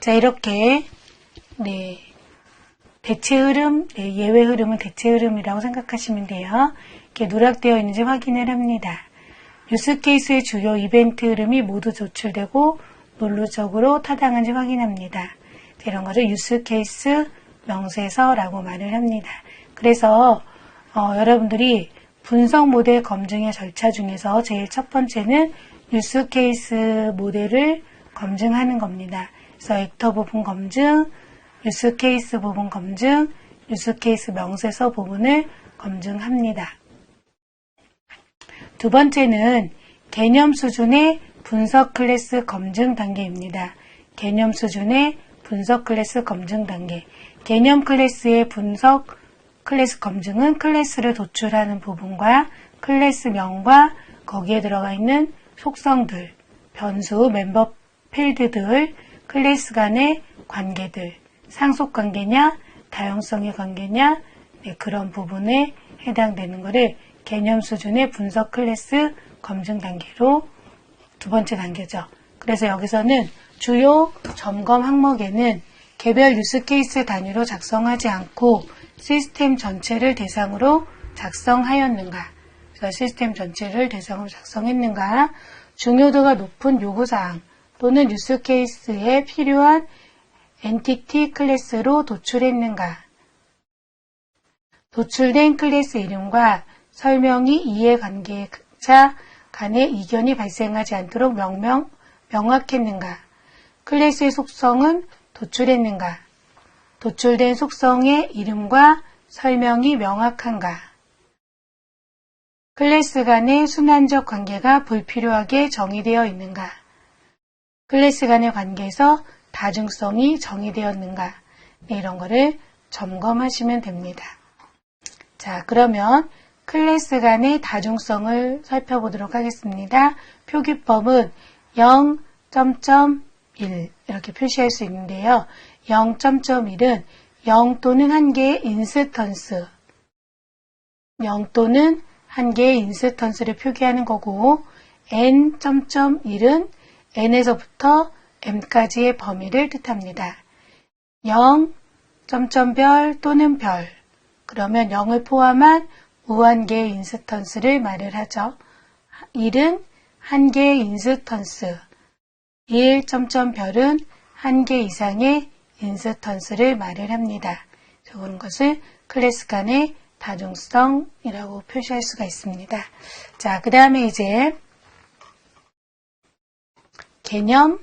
자, 이렇게, 네. 대체 흐름, 네, 예외 흐름은 대체 흐름이라고 생각하시면 돼요. 이렇게 누락되어 있는지 확인을 합니다. 뉴스 케이스의 주요 이벤트 흐름이 모두 조출되고 논리적으로 타당한지 확인합니다. 이런 거를 뉴스 케이스 명세서라고 말을 합니다. 그래서 어, 여러분들이 분석 모델 검증의 절차 중에서 제일 첫 번째는 뉴스 케이스 모델을 검증하는 겁니다. 그래서 액터 부분 검증, 뉴스 케이스 부분 검증, 뉴스 케이스 명세서 부분을 검증합니다. 두 번째는 개념 수준의 분석 클래스 검증 단계입니다. 개념 수준의 분석 클래스 검증 단계. 개념 클래스의 분석 클래스 검증은 클래스를 도출하는 부분과 클래스명과 거기에 들어가 있는 속성들, 변수, 멤버 필드들, 클래스 간의 관계들, 상속 관계냐, 다양성의 관계냐, 네, 그런 부분에 해당되는 것을 개념 수준의 분석 클래스 검증 단계로 두 번째 단계죠. 그래서 여기서는 주요 점검 항목에는 개별 뉴스 케이스 단위로 작성하지 않고 시스템 전체를 대상으로 작성하였는가, 시스템 전체를 대상으로 작성했는가, 중요도가 높은 요구사항 또는 뉴스 케이스에 필요한 엔티티 클래스로 도출했는가, 도출된 클래스 이름과 설명이 이해관계자 간의 이견이 발생하지 않도록 명명, 명확했는가, 클래스의 속성은 도출했는가, 도출된 속성의 이름과 설명이 명확한가, 클래스 간의 순환적 관계가 불필요하게 정의되어 있는가, 클래스 간의 관계에서 다중성이 정의되었는가, 네, 이런 거를 점검하시면 됩니다. 자, 그러면 클래스 간의 다중성을 살펴보도록 하겠습니다. 표기법은 0.1 이렇게 표시할 수 있는데요. 0.1은 0 또는 1개의 인스턴스 0 또는 1개의 인스턴스를 표기하는 거고 n.1은 n에서부터 m까지의 범위를 뜻합니다. 0, 점점별 또는 별 그러면 0을 포함한 무한개의 인스턴스를 말을 하죠. 1은 한 개의 인스턴스 1 점점별은 한 개 이상의 인스턴스를 말을 합니다. 그런 것을 클래스 간의 다중성이라고 표시할 수가 있습니다. 자, 그 다음에 이제 개념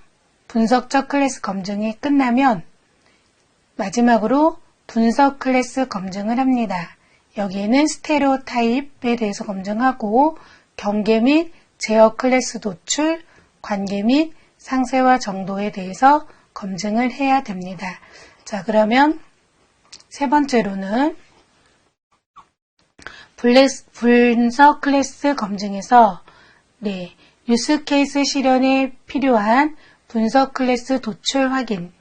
분석적 클래스 검증이 끝나면 마지막으로 분석 클래스 검증을 합니다. 여기에는 스테레오 타입에 대해서 검증하고 경계 및 제어 클래스 도출, 관계 및 상세와 정도에 대해서 검증을 해야 됩니다. 자, 그러면 세 번째로는 분석 클래스 검증에서 네, 뉴스 케이스 실현에 필요한 분석 클래스 도출 확인을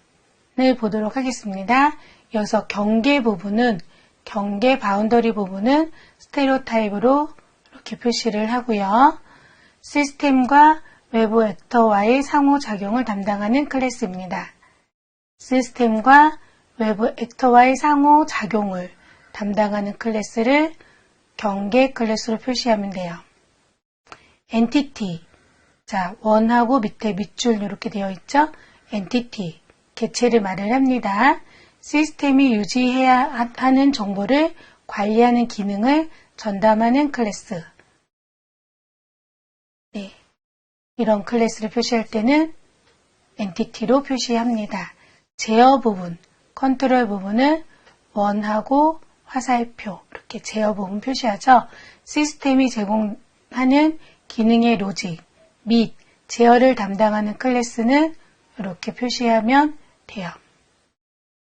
보도록 하겠습니다. 여기서 경계 부분은 경계 바운더리 부분은 스테레오 타입으로 이렇게 표시를 하고요. 시스템과 외부 액터와의 상호작용을 담당하는 클래스입니다. 시스템과 외부 액터와의 상호작용을 담당하는 클래스를 경계 클래스로 표시하면 돼요. 엔티티. 자, 원하고 밑에 밑줄 이렇게 되어 있죠? 엔티티. 개체를 말을 합니다. 시스템이 유지해야 하는 정보를 관리하는 기능을 전담하는 클래스. 네. 이런 클래스를 표시할 때는 엔티티로 표시합니다. 제어 부분, 컨트롤 부분은 원하고 화살표 이렇게 제어 부분 표시하죠. 시스템이 제공하는 기능의 로직 및 제어를 담당하는 클래스는 이렇게 표시하면 돼요.